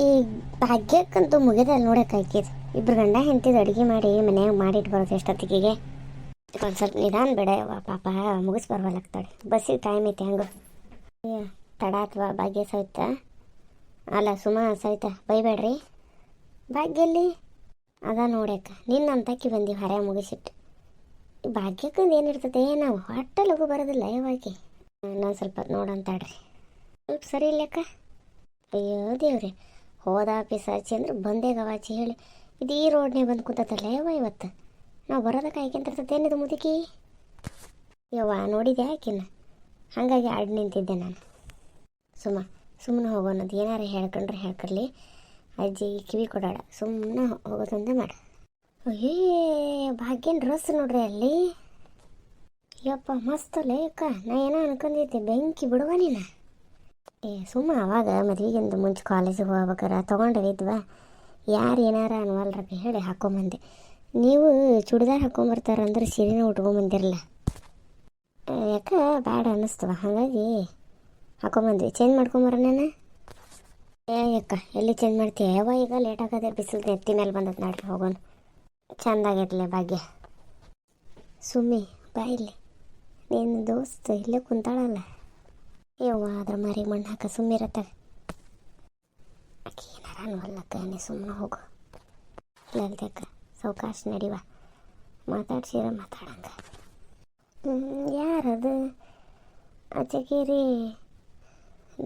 ಈ ಭಾಗ್ಯಕ್ಕಂತೂ ಮುಗಿದಲ್ಲ ನೋಡಕ್ಕೆ ಆಕಿದ್. ಇಬ್ರು ಗಂಡ ಹೆಂಡತಿದ್ ಅಡುಗೆ ಮಾಡಿ ಮನ್ಯಾಗ ಮಾಡಿಟ್ಟು ಬರೋದು ಎಷ್ಟೊತ್ತಿಗೆ ಒಂದು ಸ್ವಲ್ಪ ನಿಧಾನ ಬೇಡ ಪಾಪ ಮುಗಿಸ್ ಬರ್ವಲ್ಲಾಗ್ತಾಳೆ ಬಸ್ಸಿಗೆ ಟೈಮ್ ಐತೆ ಹಂಗೆ. ತಡ ಅಥವಾ ಭಾಗ್ಯ ಸಹಿತ ಅಲ್ಲ ಸುಮಾ ಸಹಿತ ಬೈಬೇಡ್ರಿ ಭಾಗ್ಯಲ್ಲಿ? ಅದ ನೋಡ್ಯಾಕ ನಿನ್ನಂತಕ್ಕಿ ಬಂದೀವಿ ಹರ ಮುಗಿಸಿಟ್ಟು ಭಾಗ್ಯಕ್ಕಂದು ಏನಿರ್ತದೆ ನಾವು ಹೊಟ್ಟೆ ಲಘು ಬರೋದಿಲ್ಲ ಯಾವಾಗೆ ನಾನು ಸ್ವಲ್ಪ ನೋಡಂತಾಡ್ರಿ ಸ್ವಲ್ಪ ಸರಿ ಇಲ್ಲಕ್ಕ ಅಯ್ಯೋ ದೇವ್ರಿ. ಹೋದ ಪಿಸಾಚಿ ಅಂದ್ರೆ ಬಂದೇ ಗವಾಚಿ ಹೇಳಿ, ಇದು ಈ ರೋಡ್ನೇ ಬಂದು ಕೂತತ್ತಲ್ಲ ಯವ್ವ ಇವತ್ತು? ನಾವು ಬರೋದಕ್ಕೆ ಏನಿದು ಮುದುಕಿ? ಯವ್ವ ನೋಡಿದೆ ಆಕಿನ? ಹಾಗಾಗಿ ಆಡಿ ನಿಂತಿದ್ದೆ ನಾನು. ಸುಮ್ಮ ಸುಮ್ಮನೆ ಹೋಗೋನದು ಏನಾರು ಹೇಳ್ಕೊಂಡ್ರೆ ಹೇಳ್ಕೊಡ್ಲಿ. ಅಜ್ಜಿ ಕಿವಿ ಕೊಡಾಡ ಸುಮ್ಮನೆ ಹೋಗೋದಂತೆ ಮಾಡ. ಅಯ್ಯೇ, ಭಾಗ್ಯನ ರಸ್ ನೋಡ್ರಿ ಅಲ್ಲಿ. ಯಪ್ಪ, ಮಸ್ತ್ ಅಲ್ಲ ಅಕ್ಕ. ನಾ ಏನೋ ಅನ್ಕೊಂಡಿದ್ದೆ, ಬೆಂಕಿ ಬಿಡುವ ನೀನು? ಏ, ಸುಮ್ಮ ಅವಾಗ ಮದುವೆಗಿಂತ ಮುಂಚೆ ಕಾಲೇಜಿಗೆ ಹೋಗ್ಬೇಕಾರೆ ತೊಗೊಂಡಿದ್ವಾ ಯಾರು ಏನಾರ ಅನ್ವಲ್ರಪ್ಪ ಹೇಳಿ ಹಾಕೊಂಬಂದೆ. ನೀವು ಚೂಡಿದಾರ್ ಹಾಕೊಂಬರ್ತಾರಂದ್ರೆ ಸೀರೆನ ಉಟ್ಕೊಂಬಂದಿರಲ್ಲ ಯಾಕೆ? ಬ್ಯಾಡ ಅನ್ನಿಸ್ತವ ಹಾಗಾಗಿ ಹಾಕೊಂಬಂದ್ವಿ. ಚೇಂಜ್ ಮಾಡ್ಕೊಂಬರ ನಾನು? ಏ ಅಕ್ಕ ಎಲ್ಲಿ ಚೇಂಜ್ ಮಾಡ್ತೀಯ? ಯಾವ ಈಗ ಲೇಟ್ ಆಗದೆ ಬಿಸಿಲು ನೆತ್ತಿ ಮೇಲೆ ಬಂದದ್ದು ನಾಡ್ರಿ ಹೋಗೋಣ. ಚಂದಾಗಿರ್ಲಿ ಭಾಗ್ಯ. ಸುಮ್ಮಿ ಬಾ ಇಲ್ಲಿ. ನಿನ್ನ ದೋಸ್ತ, ಇಲ್ಲೇ ಕುಂತಾಳಲ್ಲ. ಯವ್ವ ಅದ್ರ ಮರಿ ಮಣ್ಣು ಹಾಕ ಸುಮ್ಮಿರತ್ತಾಗ ಆಕಿ ಏನಾರ ಅನ್ವಲ್ಲಕ್ಕ ನೀ ಸುಮ್ಮನೆ ಹೋಗು. ಲಲ್ತಕ್ಕ ಸಾವಕಾಶ ನಡಿವ. ಮಾತಾಡ್ಸಿರ, ಮಾತಾಡಂಗ. ಯಾರದು? ಆಚೆಗೇರಿ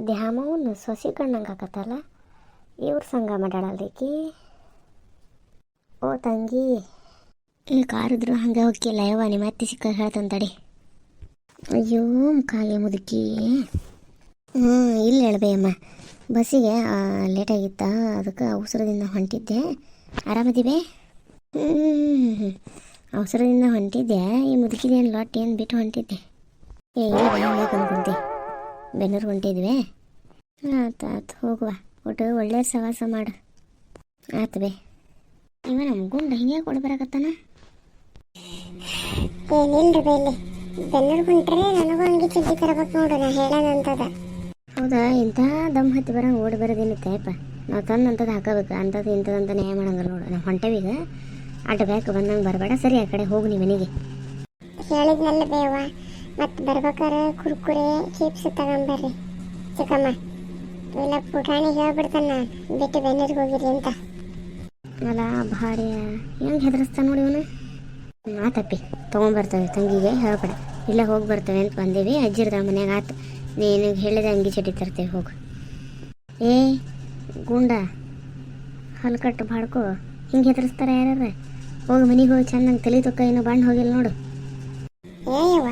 ದ್ಯಾಮವನ್ನ ಸೊಸಿ ಕಣ್ಣಂಗೆ ಆಕತ್ತಲ್ಲ ಇವ್ರ ಸಂಘ ಮಾಡಾಳಲ್ರಿಕಿ ಓ ತಂಗಿ. ಕಾರಿದ್ರು ಹಂಗೆ ಹೋಗಿಲ್ಲ ಯವ್ವ ನಿಮ್ಮ ಅತ್ತಿ ಸಿಕ್ಕ ಹೇಳ್ತಂತಡಿ ಅಯ್ಯೋ ಕಾಲೇ ಮುದುಕಿ. ಹ್ಞೂ ಇಲ್ಲ ಹೇಳ್ಬೇಯಮ್ಮ ಬಸ್ಸಿಗೆ ಲೇಟಾಗಿತ್ತ ಅದಕ್ಕೆ ಅವಸರದಿಂದ ಹೊಂಟಿದ್ದೆ. ಆರಾಮದಿವೆ ಹ್ಞೂ ಅವಸರದಿಂದ ಹೊಂಟಿದ್ದೆ. ಈ ಮುದುಕಿದೇನು ಲಾಟ್ ಏನು ಬಿಟ್ಟು ಹೊಂಟಿದ್ದೆ? ಏ, ಇಲ್ಲ ಬೆನ್ನೂರು ಹೊಂಟಿದ್ವಿ. ಆತು ಆತು, ಹೋಗುವ. ಒಟ್ಟು ಒಳ್ಳೆ ಸವಾಸ ಮಾಡು. ಆತು ಬೇ. ಇವ ನಮ್ಮ ಗುಂಡ ಹಿಂಗೆ ಕೊಡ್ಬರಾಕತ್ತಾನ? ಏನಿಲ್ರಿ ಬೇಲಿ ಬೆನ್ನೂರು ಹೊಂಟ್ರೆ ನನಗೂ ಹಂಗೆ ಚಡ್ಡಿ ತರಬೇಕು ನೋಡು ನಾ ಹೇಳೋದಂತದ ಹೌದಾ? ಇಂಥ ದಮ್ ಹತ್ತಿ ಬರಂಗ ಓಡಿ ಬರೋದೇನಿತ್ತಪ್ಪ ನಾವು ತಂದಂಥದ್ದು ಹಾಕೋಬೇಕು ಅಂಥದ್ದು ಇಂಥದ್ದು ನ್ಯಾಯ ಮಾಡಂಗಿಲ್ಲ ನೋಡು. ನಾವು ಹೊಂಟವೀಗ ಅಡ್ಡ ಬ್ಯಾಕ್ ಬಂದಂಗೆ ಬರಬೇಡ. ಸರಿ ಆ ಕಡೆ ಹೋಗು ನೀ ಮನೆಗೆ. ಹೇಳಿದ್ನಲ್ಲ ಬೇವ ಮತ್ತೆ ಬರ್ಬೇಕಾರೆ ಕುರ್ಕುರೆ ಚಿಪ್ಸ್ ತಗೊಂಬರ್ರಿ. ಚಿಕ್ಕಮ್ಮ ಇಲ್ಲ ಪುಟಾಣಿ ಹೇಳ್ಬಿಡ್ತಾನ ಬಿಟ್ಟು ಬೆನ್ನೂರಿಗೆ ಹೋಗಿರಿ ಅಂತ. ಅಲ್ಲ ಭಾರಿ ಹೆಂಗೆ ಹೆದರ್ಸ್ತಾನ ನೋಡಿ ಇವನು? ಆತಪ್ಪಿ ತೊಗೊಂಬರ್ತೇವೆ ತಂಗಿಗೆ ಹೇಳ್ಬೇಡ ಇಲ್ಲ ಹೋಗಿ ಬರ್ತೇವೆ ಅಂತ ಬಂದೀವಿ. ಅಜ್ಜಿರ್ದ ಮನೆಗೆ ಆತು. ನೀನು ಹೇಳಿದ ಅಂಗಿ ಚಟಿ ತರ್ತೇವೆ ಹೋಗು. ಏ ಗುಂಡ ಹಲ್ಕಟ್ಟು ಬಾಡ್ಕೊ ಹಿಂಗೆ ಹೆದರ್ಸ್ತಾರ ಯಾರ್ಯಾರ? ಹೋಗಿ ಮನೆಗೆ ಹೋಗಿ ಚೆನ್ನಾಗಿ ತಲೆ ತೊಕ್ಕ ಏನೋ ಬಣ್ಣ ಹೋಗಿಲ್ಲ ನೋಡು. ಏಯವ್ವ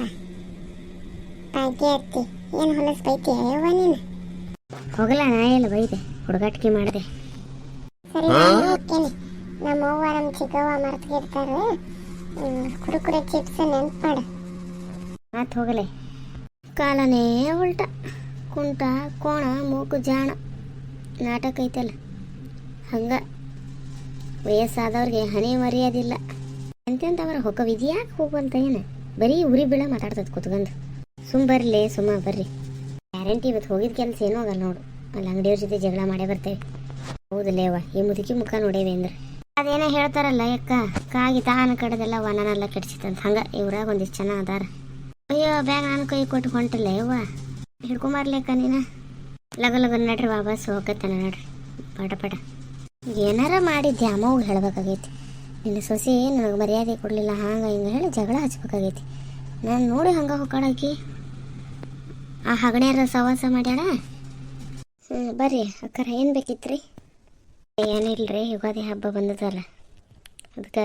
ಭಾಗ್ಯ ಅತ್ತಿ. ಏನು ಹೊಲಸ್ ಬೈತಿ ಅಯ್ಯವ್ವ ನೀನು? ಹೋಗಲ್ಲ ನಾ ಎಲ್ಲ ಬೈದೆ. ಹುಡುಗಾಟಿಕೆ ಮಾಡಿದೆ. ಸರಿ ನಾನು ನಮ್ಮ ಅವ್ವ ನಮ್ಮ ಚಿಕ್ಕವ್ವ ಮರ್ತಿರ್ತಾರೆ ಕುರುಕುರೆ ಚಿಪ್ಸ್ ನೆನ್ಪು ಮಾಡು ಆತು ಹೋಗಲೆ. ಕಾಲನೇ ಉಲ್ಟ. ಕುಂಟ, ಕೋಣ, ಮೂಗು, ಜಾಣ. ನಾಟಕ ಐತಲ್ಲ. ಹಂಗ. ವಯಸ್ಸಾದವ್ರಿಗೆ ಹನಿ ಮರ್ಯಾದಿಲ್ಲ. ಅವರ ಹೊಕ್ಕ ಯಾಕೆ ಹೋಗುವಂತ ಏನು? ಬರೀ ಉರಿ ಬೀಳ ಮಾತಾಡ್ತದ ಕುತ್ಕೊಂಡು. ಸುಮ್ ಬರ್ಲಿ, ಸುಮ್ಮ ಬರ್ರಿ. ಗ್ಯಾರಂಟಿ ಇವತ್ತು ಹೋಗಿದ ಕೆಲಸ ಏನೂ ಆಗಲ್ಲ ನೋಡು. ಅಲ್ಲಿ ಅಂಗಡಿಯವ್ರ ಜೊತೆ ಜಗಳ ಮಾಡೇ ಬರ್ತೇವೆ. ಹೌದಲ್ಲೇವ ಈ ಮುದುಕಿ ಮುಖ ನೋಡೇವೆ ಅಂದ್ರೆ. ಅದೇನೋ ಹೇಳ್ತಾರಲ್ಲ ಯಾಕ ಕಾಗಿ ತಾನ ಕಡದೆಲ್ಲ ವನನೆಲ್ಲ ಕೆಡಿಸಿತಂತ ಹಂಗ ಇವ್ರಾಗ ಒಂದಿಷ್ಟು ಜನ ಅದಾರ. ಅಯ್ಯೋ, ಬ್ಯಾಗ್ ನಾನು ಕೈ ಕೊಟ್ಟು ಹೊಂಟಿಲ್ಲ ಯವ್ವ. ಹಿಡ್ಕೊಂಬರ್ಲಿಕ್ಕ ನೀನ. ಲಗ ಲಗ ನಡ್ರಿ ವಾಪಸ್ ಹೋಗತ್ತನ ನಡ್ರಿ. ಪಟ ಪಟ. ಏನಾರ ಮಾಡಿ ದ್ಯಾಮವ್ಗೆ ಹೇಳ್ಬೇಕಾಗೈತಿ. ನಿನ್ನ ಸೊಸೆ ನನಗೆ ಮರ್ಯಾದೆ ಕೊಡಲಿಲ್ಲ, ಹಂಗೆ ಹಿಂಗೆ ಹೇಳಿ ಜಗಳ ಹಚ್ಬೇಕಾಗೈತಿ. ನಾನು ನೋಡಿ ಹಂಗೆ ಹೋಗಾಡಾಕಿ ಆ ಹಗಣ್ಯಾರ ಸವಾಸ ಮಾಡ್ಯಾರ ಹ್ಞೂ ಬರ್ರಿ ಅಕ್ಕರ, ಏನು ಬೇಕಿತ್ರಿ? ಏನಿಲ್ರಿ ಯುಗಾದಿ ಹಬ್ಬ ಬಂದದಲ್ಲ. ಅದಕ್ಕೆ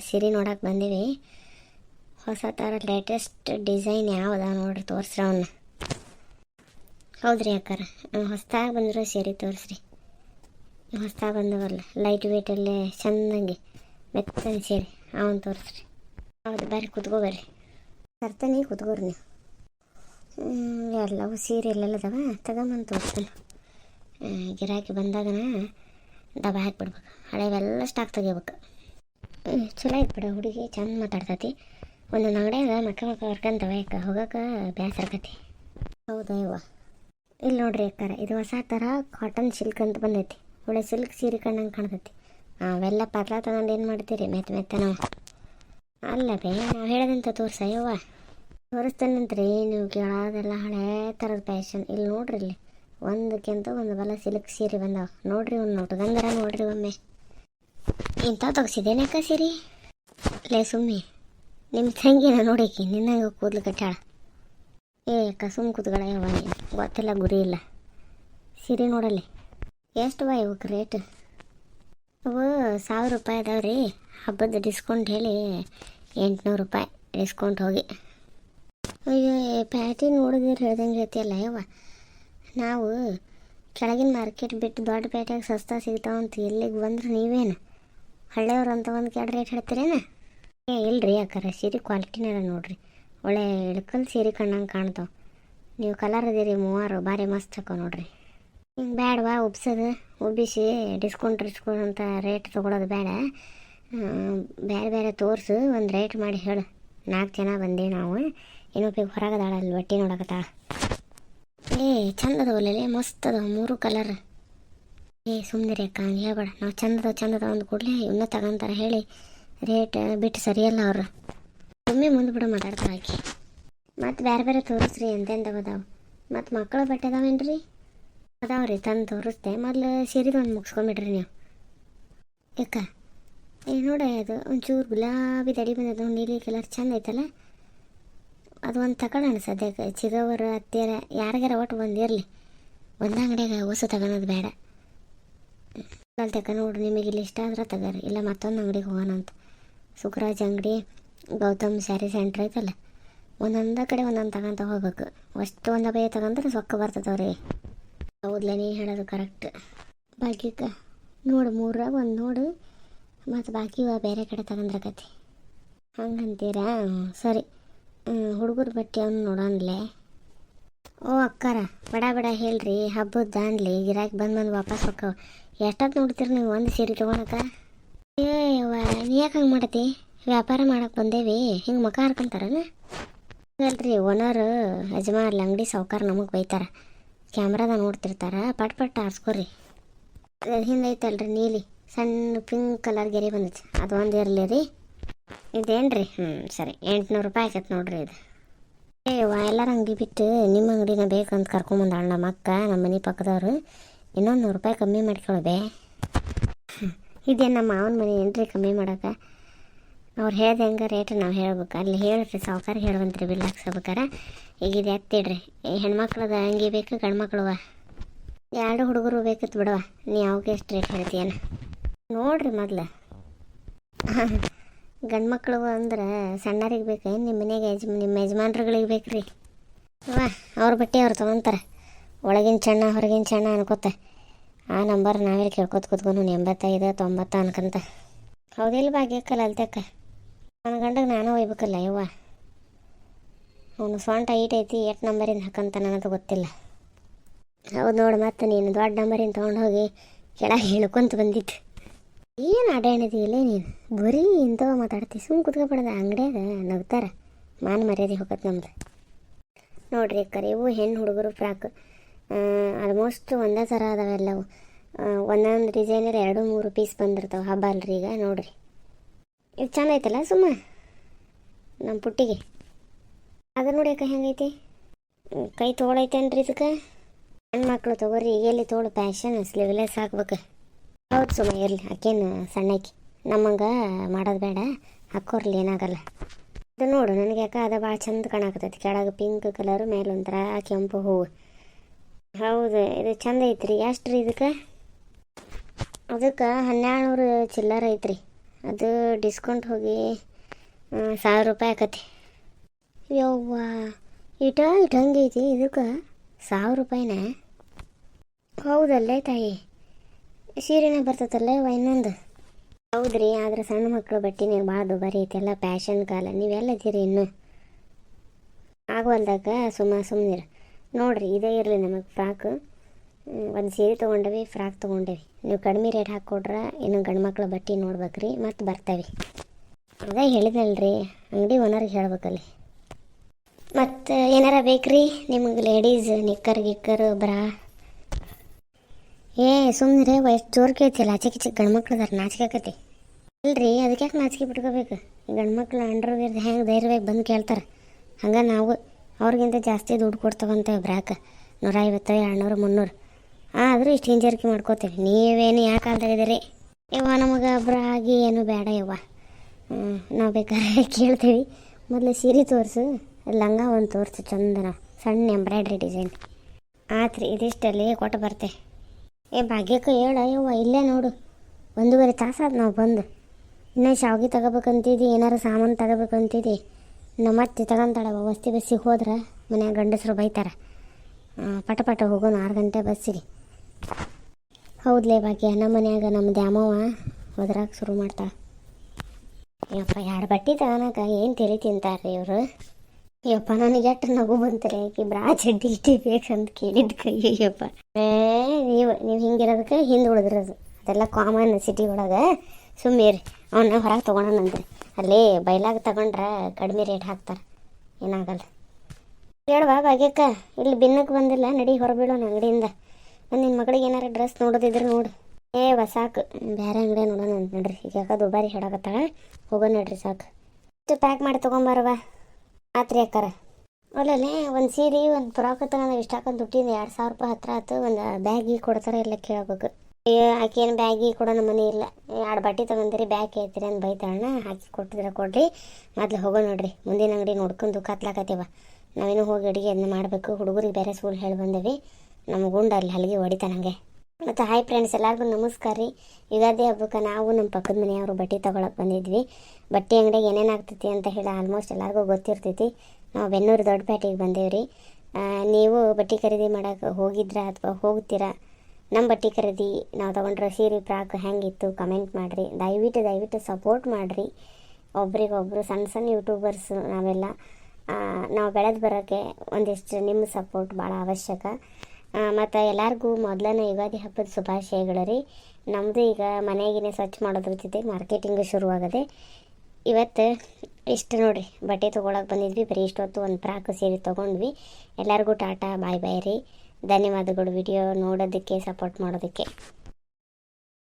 ಸೀರೆ ನೋಡಕ್ಕೆ ಬಂದೀವಿ. ಹೊಸ ಥರ ಲೇಟೆಸ್ಟ್ ಡಿಸೈನ್ ಯಾವ್ದ ನೋಡ್ರಿ ತೋರಿಸ್ರಿ ಅವನ್ನ ಹೌದ್ರಿ ಅಕ್ಕಾರ. ಹೊಸ್ದಾಗಿ ಬಂದಿರೋ ಸೀರೆ ತೋರಿಸ್ರಿ. ಹೊಸ್ದಾಗಿ ಬಂದವಲ್ಲ ಲೈಟ್ ವೇಟಲ್ಲೇ ಚೆನ್ನಾಗಿ ಮೆತ್ತನ ಸೀರೆ ಅವನು ತೋರಿಸ್ರಿ. ಹೌದು, ಬರ್ರಿ ಕುತ್ಕೋ ಬರ್ರಿ. ತರ್ತಾನೆ, ಕುತ್ಕೋರಿ ನೀವು. ಎಲ್ಲವೂ ಸೀರೆ ಎಲ್ಲೆಲ್ಲದವ ತಗೊಂಬಂದು ತೋರಿಸ್ತಾನೆ. ಗಿರಾಕಿ ಬಂದಾಗನ ದಬ ಹಾಕ್ಬಿಡ್ಬೇಕು. ಹಳೆವೆಲ್ಲ ಸ್ಟಾಕ್ ತೆಗಿಬೇಕು. ಚಲೋ ಐತೆ ಬಿಡ, ಹುಡುಗಿ ಚಂದ ಮಾತಾಡ್ತೈತಿ. ಒಂದೊಂದು ಅಂಗಡಿಯಾಗ ಮಕ್ಕ ಮಕ್ಕ ಹೊರ್ಕಂತವ ಅಕ್ಕ ಹೋಗೋಕೆ ಬೇಸರ ಆಕತಿ. ಹೌದಾ ಇವ ಇಲ್ಲಿ ನೋಡ್ರಿ ಅಕ್ಕಾರ, ಇದು ಹೊಸ ಥರ ಕಾಟನ್ ಸಿಲ್ಕ್ ಅಂತ ಬಂದೈತಿ. ಒಳ್ಳೆ ಸಿಲ್ಕ್ ಸೀರೆ ಕಣ್ಣಂಗೆ ಕಾಣ್ತೈತಿ. ಅವೆಲ್ಲ ಪತ್ಲ ತಗೊಂಡು ಏನು ಮಾಡ್ತೀರಿ? ಮೆತ್ತ ಮೆತ್ತ ನಾವು ಅಲ್ಲ ಬೇ, ನಾವು ಹೇಳದಂತ ತೋರ್ಸ ಯವ್ವ. ತೋರಿಸ್ತೇನಂತ್ರಿ, ನೀವು ಕೇಳೋದೆಲ್ಲ ಹಳೇ ಥರದ ಫ್ಯಾಷನ್ ಇಲ್ಲಿ ನೋಡ್ರಿ ಇಲ್ಲಿ. ಒಂದಕ್ಕಿಂತ ಒಂದು ಬಲ ಸಿಲ್ಕ್ ಸೀರೆ ಬಂದಾವ. ನೋಡ್ರಿ ಒಂದು ನೋಟ್ಗಂಗಾರ ನೋಡ್ರಿ ಒಮ್ಮೆ. ಇಂಥ ಅಕ್ಕ ಸೀರೆ? ಲೇ ಸುಮ್ಮಿ ನಿಮ್ಮ ತಂಗಿನ ನೋಡಿಕಿ ನಿನ್ನಂಗೆ ಕೂದಲು ಕಟ್ಟಾಳ ಏ ಅಕ್ಕ ಸುಮ್ಮ ಕೂತ್ಗಳ ಗೊತ್ತಿಲ್ಲ, ಗುರಿ ಇಲ್ಲ. ಸೀರೆ ನೋಡಲ್ಲಿ. ಎಷ್ಟು ಬಾ ಇವಕ್ಕೆ ರೇಟ್? ಅವು ಸಾವಿರ ರೂಪಾಯಿ ಅದಾವ ರೀ. ಹಬ್ಬದ ಡಿಸ್ಕೌಂಟ್ ಹೇಳಿ ಎಂಟುನೂರು ರೂಪಾಯಿ ಡಿಸ್ಕೌಂಟ್ ಹೋಗಿ. ಅಯ್ಯೋ ಪ್ಯಾಟಿ ನೋಡಿದ್ರೆ ಹೇಳ್ದಂಗೆ ಹೇಳ್ತಿಯಲ್ಲ ಯವ್ವ ನಾವು ಕೆಳಗಿನ ಮಾರ್ಕೆಟ್ ಬಿಟ್ಟು ದೊಡ್ಡ ಪೇಟೆಗೆ ಸಸ್ತಾ ಸಿಗ್ತಾವಂತ ಎಲ್ಲಿಗೆ ಬಂದ್ರೆ ನೀವೇನು? ಹಳ್ಳೆಯವ್ರು ಅಂತ ಒಂದು ಕೆಡ ರೇಟ್ ಹೇಳ್ತೀರೇನ? ಏ, ಇಲ್ರಿ ಅಕ್ಕಾರ ಸೀರೆ ಕ್ವಾಲಿಟಿನೆಲ್ಲ ನೋಡ್ರಿ. ಒಳ್ಳೆ ಇಳ್ಕಲ್ ಸೀರೆ ಕಣ್ಣಂಗೆ ಕಾಣ್ತಾವ. ನೀವು ಕಲರ್ ಅದೀರಿ ಮೂವರು ಭಾರಿ ಮಸ್ತ್ ಹಾಕೋ ನೋಡ್ರಿ. ಹಿಂಗೆ ಬೇಡವಾ ಉಬ್ಸೋದು? ಉಬ್ಬಿಸಿ ಡಿಸ್ಕೌಂಟ್ ಡಿಸ್ಕೌಂಟ್ ಅಂತ ರೇಟ್ ತೊಗೊಳೋದು ಬೇಡ. ಬೇರೆ ಬೇರೆ ತೋರಿಸು, ಒಂದು ರೇಟ್ ಮಾಡಿ ಹೇಳು. ನಾಲ್ಕು ಜನ ಬಂದೀವಿ ನಾವು. ಇನ್ನೊಬ್ಬ ಹೊರಗದಾಳಲ್ಲಿ ಬಟ್ಟೆ ನೋಡಕತ್ತಾಳ ಏ, ಚಂದದ ಅದಾವಲ್ಲೇ ಮಸ್ತ್ ಅದಾವ ಮೂರು ಕಲರ್ ಏ ಸುಮ್ಮನೆ ಅಕ್ಕ, ಹಂಗೆ ಹೇಳ್ಬೇಡ. ನಾವು ಚಂದದ ಚಂದದ ಒಂದು ಕೂಡಲೇ ಇವನ್ನ ತಗೊಂತಾರೆ ಹೇಳಿ ರೇಟ್ ಬಿಟ್ಟು ಸರಿಯಲ್ಲ ಅವ್ರು. ಒಮ್ಮೆ ಮುಂದೆ ಬಿಡು ಮಾತಾಡ್ತಾರೆ ಆಕಿ. ಮತ್ತು ಬೇರೆ ಬೇರೆ ತೋರಿಸ್ರಿ ಎಂತೆಂಥವು ಅದಾವ. ಮತ್ತು ಮಕ್ಕಳ ಬಟ್ಟೆ ಅದಾವೇನ್ರಿ? ರೀ ತಂದು ತೋರಿಸ್ದೆ. ಮೊದಲು ಸೀರೆದು ಒಂದು ಮುಗಿಸ್ಕೊಂಬಿಡ್ರಿ ನೀವು. ಅಕ್ಕ ಏ, ನೋಡ, ಅದು ಒಂಚೂರು ಗುಲಾಬಿ ತಡಿ ಬಂದದ, ನೀಲಿ ಕಲರ್ ಚಂದ ಐತಲ್ಲ? ಅದು ಒಂದು ತಗೊಳ್ಳೋಣ ಸದ್ಯಕ್ಕೆ. ಚಿಗವರು ಹತ್ತಿರ ಯಾರಿಗಾರ ಒಟ್ಟು ಬಂದಿರಲಿ ಒಂದು ಅಂಗಡಿಯಾಗ ಹೊಸ ತಗೊಳೋದು ಬೇಡ. ಅಲ್ಲಿ ತಕ ನೋಡ್ರಿ ನಿಮಗೆ ಇಲ್ಲಿ ಇಷ್ಟ ಆದ್ರೆ ತಗೋರಿ. ಇಲ್ಲ ಮತ್ತೊಂದು ಅಂಗಡಿಗೆ ಹೋಗೋಣ ಅಂತ. ಸುಖರಾಜ್ ಅಂಗಡಿ, ಗೌತಮ್ ಸ್ಯಾರಿ ಸೆಂಟ್ರ್ ಐತಲ್ಲ. ಒಂದೊಂದ ಕಡೆ ಒಂದೊಂದು ತಗೊಂತ ಹೋಗ್ಬೇಕು. ಅಷ್ಟು ಒಂದು ಬೈ ತಗೊಂಡ್ರೆ ಸೊಕ್ಕ ಬರ್ತದವ್ರಿ. ಹೌದ್ಲ, ನೀ ಹೇಳೋದು ಕರೆಕ್ಟ್. ಬಾಕಿಕ ನೋಡು, ಮೂರಾಗ ಒಂದು ನೋಡು. ಮತ್ತು ಬಾಕಿ ಬೇರೆ ಕಡೆ ತಗೊಂಡ್ರಕತಿ ಹಂಗಂತೀರಾ? ಸರಿ. ಹುಡುಗರ ಬಟ್ಟೆ ಅವ್ನು ನೋಡೋನ್ಲೆ. ಓ, ಅಕ್ಕಾರ, ಬಡ ಬಡ ಹೇಳ್ರಿ, ಹಬ್ಬದ ಅನ್ಲಿ ಗಿರಾಕಿ ಬಂದು ಬಂದು ವಾಪಸ್ ಹೊಕ್ಕವ. ಎಷ್ಟೊತ್ತು ನೋಡ್ತೀರಿ ನೀವು ಒಂದು ಸೀರೆ ತೊಗೊಳಕ ಏ ಯಾಕೆ ಹಂಗೆ ಮಾಡತಿ? ವ್ಯಾಪಾರ ಮಾಡಕ್ಕೆ ಬಂದೇವಿ, ಹಿಂಗೆ ಮುಖ ಹರ್ಕೊಂತಾರನ? ಅಲ್ರಿ ಓನರ್ ಯಜಮಾನ್ಲಿ ಅಂಗಡಿ ಸಾವುಕಾರ ನಮಗೆ ಬೈತಾರ. ಕ್ಯಾಮ್ರಾದ ನೋಡ್ತಿರ್ತಾರ, ಪಟ್ ಪಟ್ ಆರಿಸ್ಕೊರಿ. ಹಿಂದೆ ಐತಲ್ರಿ ನೀಲಿ, ಸಣ್ಣ ಪಿಂಕ್ ಕಲರ್ ಗೆರೆ ಬಂದೈತಿ. ಅದು ಒಂದು ಇರಲಿ ರೀ. ಇದೇನ್ರಿ? ಹ್ಞೂ ಸರಿ. ಎಂಟುನೂರು ರೂಪಾಯಿ ಆಕೈತೆ ನೋಡ್ರಿ ಇದು. ಏ ಎಲ್ಲರ ಅಂಗಡಿ ಬಿಟ್ಟು ನಿಮ್ಮ ಅಂಗಡಿನ ಬೇಕಂತ ಕರ್ಕೊಂಬಂದಾಳ ನಮ್ಮ ಅಕ್ಕ, ನಮ್ಮ ಮನೆ ಪಕ್ಕದವ್ರು. ಇನ್ನೊಂದು ನೂರು ರೂಪಾಯಿ ಕಮ್ಮಿ ಮಾಡ್ಕೊಳ್ಬೇ ಇದೇನು ನಮ್ಮ ಮಾವನ ಮನೆ ಏನ್ರಿ ಕಮ್ಮಿ ಮಾಡೋಕೆ? ಅವ್ರು ಹೇಳ್ದೆ ಹೆಂಗೆ ರೇಟ್ ನಾವು ಹೇಳ್ಬೇಕು. ಅಲ್ಲಿ ಹೇಳ್ರಿ, ಸಾವುಕಾರ ಹೇಳುವಂತ್ರಿ ಬಿಲ್ ಹಾಕ್ಸ್ಬೇಕಾರ. ಈಗ ಇದು ಎತ್ತಿಡ್ರಿ. ಹೆಣ್ಮಕ್ಳದ ಅಂಗಿ ಬೇಕು, ಗಂಡ್ಮಕ್ಳುವ. ಎರಡು ಹುಡುಗರು ಬೇಕಿತ್ತು ಬಿಡವ ನೀ ಯಾವಾಗ ಎಷ್ಟು ರೇಟ್ ಹೇಳ್ತೀಯನ? ನೋಡ್ರಿ ಮೊದ್ಲು. ಗಂಡು ಮಕ್ಳು ಅಂದ್ರೆ ಸಣ್ಣರಿಗೆ ಬೇಕೇ ನಿಮ್ಮ ಮನೆಗೆ ಯಜ್ ನಿಮ್ಮ ಯಜಮಾನ್ರುಗಳಿಗೆ ಬೇಕ್ರಿ. ವಾ, ಅವ್ರ ಬಟ್ಟೆ ಅವ್ರು ತೊಗೊಂತಾರೆ. ಒಳಗಿನ ಚೆನ್ನ ಹೊರಗಿನ ಚೆನ್ನ ಅನ್ಕೋತ. ಆ ನಂಬರ್ ನಾವೇ ಕೇಳ್ಕೊತ ಕೂತ್ಕೊಂಡು ಎಂಬತ್ತೈದು, ತೊಂಬತ್ತು ಅನ್ಕಂತ. ಹೌದಿಲ್ಲ ಭಾಗ್ಯಕ್ಕಲ್ಲ ಅಲ್ತಕ್ಕ ನನ್ನ ಗಂಡಗೆ ನಾನು ಒಯ್ಬೇಕಲ್ಲ, ಯವ್ವ. ಅವನು ಸೊಂಟ ಐಟ್ ಐತಿ ಎಷ್ಟು ನಂಬರಿಂದ ಹಾಕಂತ ನನಗೆ ಗೊತ್ತಿಲ್ಲ. ಹೌದು ನೋಡು ಮತ್ತೆ ನೀನು ದೊಡ್ಡ ನಂಬರಿಂದ ತೊಗೊಂಡು ಹೋಗಿ ಕೆಳಗೆ ಹೇಳ್ಕೊಂತ ಬಂದಿದ್ದು. ಏನು ಅಡ್ಯಾಣಿದೀಯಲ್ಲ ನೀನು? ಬರೀ ಇಂಥವ ಮಾತಾಡ್ತಿ. ಸುಮ್ಮ ಕುತ್ಕೊಬಿಡದ ಅಂಗಡಿಯಾಗ ನಗ್ತಾರ ಮಾನ ಮರ್ಯಾದೆ ಹೋಗತ್ತೆ ನಮ್ದು. ನೋಡ್ರಿ ಅಕ್ಕರೆ ಇವು ಹೆಣ್ಣು ಹುಡುಗರು ಫ್ರಾಕ್. ಆಲ್ಮೋಸ್ಟ್ ಒಂದೇ ಥರ ಅದಾವೆಲ್ಲವು ಒಂದೊಂದು ಡಿಸೈನರ್ ಎರಡು ಮೂರು ಪೀಸ್ ಬಂದಿರ್ತಾವೆ. ಹಬ್ಬ ಅಲ್ರಿ ಈಗ, ನೋಡ್ರಿ. ಇದು ಚಂದ ಐತಲ್ಲ ಸುಮ್ಮ? ನಮ್ಮ ಪುಟ್ಟಿಗೆ. ಅದು ನೋಡಿ ಅಕ್ಕ ಹೆಂಗೈತಿ? ಕೈ ತೋಳೈತೇನ್ರಿ ಇದಕ್ಕೆ? ಹೆಣ್ಮಕ್ಳು ತಗೋರಿ, ಈಗೆಲ್ಲಿ ತೋಳು ಪ್ಯಾಶನ್ ಸ್ಲೀವ್ಲೆಸ್ ಹಾಕ್ಬೇಕು. ಹೌದು ಸುಮ್ಮ ಇರಲಿ. ಆಕೇನು ಸಣ್ಣಕ್ಕಿ. ನಮ್ಮಂಗೆ ಮಾಡೋದು ಬೇಡ. ಹಾಕೋರ್ಲಿ, ಏನಾಗಲ್ಲ. ಇದು ನೋಡು, ನನಗೆ ಯಾಕೆ ಅದು ಭಾಳ ಚಂದ ಕಾಣಕತ್ತೈತಿ. ಕೆಳಗೆ ಪಿಂಕ್ ಕಲರ್ ಮೇಲೆ ಒಂಥರ ಕೆಂಪು ಹೂವು. ಹೌದು, ಇದು ಚಂದ ಐತ್ರಿ. ಎಷ್ಟು ರೀ ಇದಕ್ಕೆ? ಅದಕ್ಕೆ ಹನ್ನೆರಡು ನೂರು ಚಿಲ್ಲರ್ ಐತ್ರಿ. ಅದು ಡಿಸ್ಕೌಂಟ್ ಹೋಗಿ ಸಾವಿರ ರೂಪಾಯಿ ಆಕತಿ. ಯವ್ವ, ಇಟ, ಇಟ್ ಹಂಗೈತಿ ಇದಕ್ಕೆ? ಸಾವಿರ ರೂಪಾಯಿನ? ಹೌದಲ್ಲೇ ತಾಯಿ. ಸೀರೆನೇ ಬರ್ತೈತಲ್ಲ ಇನ್ನೊಂದು? ಹೌದ್ರಿ, ಆದ್ರೆ ಸಣ್ಣ ಮಕ್ಕಳು ಬಟ್ಟೆ ನೀವು ಭಾಳ ದುಬಾರಿ ಐತೆಲ್ಲ ಪ್ಯಾಶನ್ ಕಾಲ ನೀವೆಲ್ಲದಿರಿ ಇನ್ನು? ಆಗವಲ್ದಾಗ ಸುಮ್ಮ ಸುಮ್ಮನಿರು ನೋಡಿರಿ, ಇದೇ ಇರಲಿ ನಮಗೆ ಫ್ರಾಕು ಒಂದು ಸೀರೆ ತೊಗೊಂಡೇವಿ ಫ್ರಾಕ್ ತೊಗೊಂಡೇವಿ. ನೀವು ಕಡಿಮೆ ರೇಟ್ ಹಾಕ್ಕೊಡ್ರೆ ಇನ್ನು ಗಂಡು ಮಕ್ಳ ಬಟ್ಟೆ ನೋಡ್ಬೇಕ್ರಿ, ಮತ್ತು ಬರ್ತೇವೆ. ಅದೇ ಹೇಳಿದಲ್ರಿ ಅಂಗಡಿ ಓನರ್ಗೆ ಹೇಳ್ಬೇಕಲ್ಲಿ. ಮತ್ತು ಏನಾರ ಬೇಕ್ರಿ, ನಿಮಗೆ ಲೇಡೀಸ್ ನಿಕ್ಕರ್ ಗಿಕ್ಕರ್ ಬ್ರಾ ಏ ಸುಮ್ಮನೆ ಎಷ್ಟು ಜೋರು ಕೇಳ್ತಿಲ್ಲ ಆಚೆ ಕಿಚೆ ಗಂಡ್ಮಕ್ಳು ಅದಾರ, ನಾಚಿಕೆ ಆಕತಿ. ಇಲ್ರಿ, ಅದಕ್ಕೆ ಯಾಕೆ ನಾಚಿಕೆ ಬಿಟ್ಕೋಬೇಕು ಗಂಡ್ಮಕ್ಳು ಅಂಡರ್ವೇರ್ ಹೆಂಗೆ ಧೈರ್ಯವಾಗಿ ಬಂದು ಕೇಳ್ತಾರೆ? ಹಂಗೆ ನಾವು ಅವ್ರಿಗಿಂತ ಜಾಸ್ತಿ ದುಡ್ಡು ಕೊಟ್ಟು ತಗೊಂತೇವೆ ಬ್ರ್ಯಾಕ. ನೂರ ಐವತ್ತು ಎರಡುನೂರು, ಮುನ್ನೂರು. ಆದರೂ ಇಷ್ಟು ಹಿಂಜರಿಕೆ ಮಾಡ್ಕೋತೇವೆ. ನೀವೇನು ಯಾಕೆ ಇದ್ದೀರಿ ಯವ್ವ, ನಮಗೆ ಬ್ರಾಗಿ ಆಗಿ ಏನು ಬೇಡ ಯವ್ವ. ನಾವು ಬೇಕಾದ್ರೆ ಕೇಳ್ತೀವಿ. ಮೊದಲು ಸೀರೆ ತೋರಿಸು. ಲಂಗ ಒಂದು ತೋರಿಸು, ಚಂದನ. ಸಣ್ಣ ಎಂಬ್ರಾಯ್ಡ್ರಿ ಡಿಸೈನ್. ಆತ್ರಿ, ಇದಿಷ್ಟಲ್ಲಿ ಕೊಟ್ಟು ಬರ್ತೆ. ಏ, ಭಾಗ್ಯಕ್ಕೆ ಹೇಳ, ಯವ್ವ, ಇಲ್ಲೇ ನೋಡು. ಒಂದೂವರೆ ತಾಸಾದ ನಾವು ಬಂದು. ಇನ್ನೂ ಶಾವಿಗೆ ತಗೋಬೇಕಂತಿದ್ದಿ, ಏನಾರು ಸಾಮಾನು ತಗೋಬೇಕಂತಿದ್ದಿ. ನಮ್ಮ ಅತ್ತೆ ತಗೊಂತಾಳ ವಸ್ತಿ ಬಸ್ಸಿಗೆ ಹೋದ್ರೆ ಮನ್ಯಾಗ ಗಂಡಸರು ಬೈತಾರೆ. ಪಟ ಪಟ ಹೋಗೋಣ, ಆರು ಗಂಟೆ ಬಸ್ಸಿಗೆ. ಹೌದ್ಲೇ ಭಾಗ್ಯ ನಮ್ಮ ಮನ್ಯಾಗ ನಮ್ಮ ದ್ಯಾಮವ್ವ ಹೋದ್ರಾಗ ಶುರು ಮಾಡ್ತಾಳೆ. ಯಪ್ಪ ಎರಡು ಬಟ್ಟೆ ತಗೋಣಕ ಏನು ತಿಳಿ ತಿಂತಾರೆ ಇವರು? ಯಪ್ಪ, ನನಗೆ ಎಷ್ಟು ನಗು ಬಂತಾರೆ, ಆಕೆ ಬ್ರಾ ಚಡ್ಡಿ ಇಟ್ಟಿ ಬೇಕಂತ ಕೇಳಿದ ಕೈ ಯಪ್ಪ ಏ, ನೀವು ನೀವು ಹಿಂಗಿರೋದಕ್ಕೆ ಹಿಂದೆ ಉಳಿದಿರೋದು ಅದೆಲ್ಲ ಕಾಮನ್ ಸಿಟಿ ಒಳಗೆ. ಸುಮ್ಮೀರಿ ಅವನ್ನ ಹೊರಗೆ ತೊಗೊಳನಂತ್ರಿ ಅಲ್ಲಿ ಬೈಲಾಗ ತಗೊಂಡ್ರೆ ಕಡಿಮೆ ರೇಟ್ ಹಾಕ್ತಾರೆ. ಏನಾಗಲ್ಲ. ಹೇಳುವ ಭಾಗ್ಯಕ್ಕ. ಇಲ್ಲಿ ಬಿನ್ನಕ್ಕೆ ಬಂದಿಲ್ಲ. ನಡಿ ಹೊರಬೀಳೋಣ ಅಂಗಡಿಯಿಂದ. ನಿನ್ನ ಮಗಳಿಗೆ ಏನಾರ ಡ್ರೆಸ್ ನೋಡೋದಿದ್ರೆ ನೋಡು. ಏ ಸಾಕು ಬೇರೆ ಅಂಗಡಿ ನೋಡೋಣ ಅಂತ ನೋಡ್ರಿ. ಈಗ ಯಾಕೆ ದುಬಾರಿ ಹೇಳಕತ್ತಾಳ ಹೋಗೋಣ ನಡ್ರಿ ಸಾಕು. ಇಷ್ಟು ಪ್ಯಾಕ್ ಮಾಡಿ ತೊಗೊಂಬಾರವ. ಆತ್ರಿ ಅಕ್ಕಾರ. ಅಲ್ಲಲ್ಲೇ ಒಂದು ಸೀರೆ, ಒಂದು ಫ್ರಾಕ್ ತಗೊಂಡು ಇಷ್ಟ ಹಾಕೊಂಡು ದುಡ್ಡಿಂದ ಎರಡು ಸಾವಿರ ರೂಪಾಯಿ ಹತ್ರ ಆಯ್ತು ಒಂದು ಬ್ಯಾಗಿ ಕೊಡ್ತಾರೆ ಇಲ್ಲ ಕೇಳ್ಬೇಕು. ಆಕೇನು ಬ್ಯಾಗಿ ಕೊಡೋ ನಮ್ಮ ಮನೆ ಇಲ್ಲ. ಎರಡು ಬಟ್ಟೆ ತಗೊಂಡಿರಿ ಬ್ಯಾಗ್ ಐತಿರಿ ಅಂತ ಬೈತಾಳಣ್ಣ. ಹಾಕಿ ಕೊಟ್ಟಿದ್ರೆ ಕೊಡ್ರಿ, ಮೊದಲು ಹೋಗೋ ನೋಡ್ರಿ. ಮುಂದಿನ ಅಂಗಡಿ ನೋಡ್ಕೊಂಡು ಕತ್ಲಾಕತ್ತೀವ. ನಾವೇನು ಹೋಗಿ ಅಡುಗೆ ಅದನ್ನ ಮಾಡಬೇಕು. ಹುಡುಗರಿಗೆ ಬೇರೆ ಸ್ಕೂಲ್ ಹೇಳಿ ಬಂದೇವಿ. ನಮ್ಮ ಗುಂಡ ಅಲ್ಲಿ ಹಲಗೆ ಹೊಡಿತಾನಂಗೆ ಮತ್ತು ಹಾಯ್ ಫ್ರೆಂಡ್ಸ್ ಎಲ್ಲರಿಗೂ ನಮಸ್ಕಾರ ರೀ. ಯುಗಾದಿ ಹಬ್ಬಕ್ಕೆ ನಾವು ನಮ್ಮ ಪಕ್ಕದ ಮನೆಯವರು ಬಟ್ಟೆ ತೊಗೊಳಕ್ಕೆ ಬಂದಿದ್ವಿ. ಬಟ್ಟೆ ಅಂಗಡಿಗೆ ಏನೇನು ಆಗ್ತೈತಿ ಅಂತ ಹೇಳಿ ಆಲ್ಮೋಸ್ಟ್ ಎಲ್ಲರಿಗೂ ಗೊತ್ತಿರ್ತೈತಿ. ನಾವು ಬೆನ್ನೂರು ದೊಡ್ಡಪೇಟೆಗೆ ರೀ. ನೀವು ಬಟ್ಟೆ ಖರೀದಿ ಮಾಡೋಕೆ ಹೋಗಿದ್ರಾ ಅಥವಾ ಹೋಗ್ತೀರಾ? ನಮ್ಮ ಬಟ್ಟೆ ಖರೀದಿ ನಾವು ತೊಗೊಂಡ್ರೆ ಸೀರೆ, ಫ್ರಾಕ್ ಹೆಂಗಿತ್ತು ಕಮೆಂಟ್ ಮಾಡಿರಿ. ದಯವಿಟ್ಟು ದಯವಿಟ್ಟು ಸಪೋರ್ಟ್ ಮಾಡಿರಿ. ಒಬ್ರಿಗೊಬ್ರು ಸಣ್ಣ ಸಣ್ಣ ಯೂಟ್ಯೂಬರ್ಸ್ ನಾವೆಲ್ಲ ನಾವು ಬೆಳೆದು ಬರೋಕ್ಕೆ ಒಂದಿಷ್ಟು ನಿಮ್ಮ ಸಪೋರ್ಟ್ ಭಾಳ ಅವಶ್ಯಕ. ಮತ್ತು ಎಲ್ಲರಿಗೂ ಮೊದಲನೇ ಯುಗಾದಿ ಹಬ್ಬದ ಶುಭಾಶಯಗಳು ರೀ. ನಮ್ಮದು ಈಗ ಮನೆಗಿನೇ ಸ್ವಚ್ಛ ಮಾಡೋದ್ರ ಜೊತೆ ಮಾರ್ಕೆಟಿಂಗು ಶುರುವಾಗದೆ ಇವತ್ತು ಇಷ್ಟು ನೋಡ್ರಿ, ಬಟ್ಟೆ ತೊಗೊಳಕ್ಕೆ ಬಂದಿದ್ವಿ, ಬರೀ ಇಷ್ಟೊತ್ತು ಒಂದು ಫ್ರಾಕು ಸೀರೆ ತೊಗೊಂಡ್ವಿ. ಎಲ್ಲರಿಗೂ ಟಾಟಾ, ಬಾಯ್ ಬಾಯ್ ರೀ. ಧನ್ಯವಾದಗಳು, ವಿಡಿಯೋ ನೋಡೋದಕ್ಕೆ ಸಪೋರ್ಟ್ ಮಾಡೋದಕ್ಕೆ.